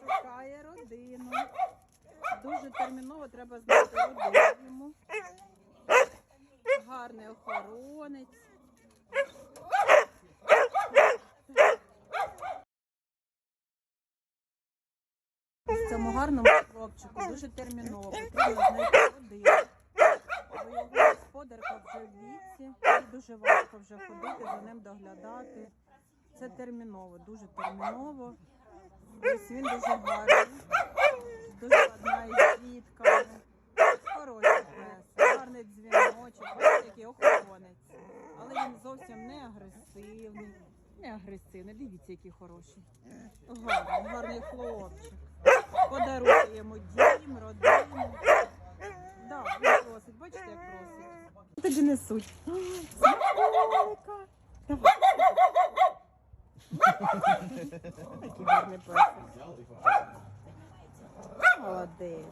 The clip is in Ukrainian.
Шукає родину. Дуже терміново треба знайти родину йому. Гарний охоронець. Цьому гарному хлопчику дуже терміново потрібно знайти родину. Бо його господарка вже в віці, їй дуже важко вже ходити, за ним доглядати. Це терміново, дуже терміново. Ось він дуже гарний, дуже ладна із дітками. Хороший пес, гарний дзвіночок, ось який охоронець. Але він зовсім не агресивний. Не агресивний, дивіться, який хороший. Гарний, гарний хлопчик. Подаруйте йому дім, родину. Да, він просить, бачите, як просить. Тоді несуть. Який гарний песик. Молодець.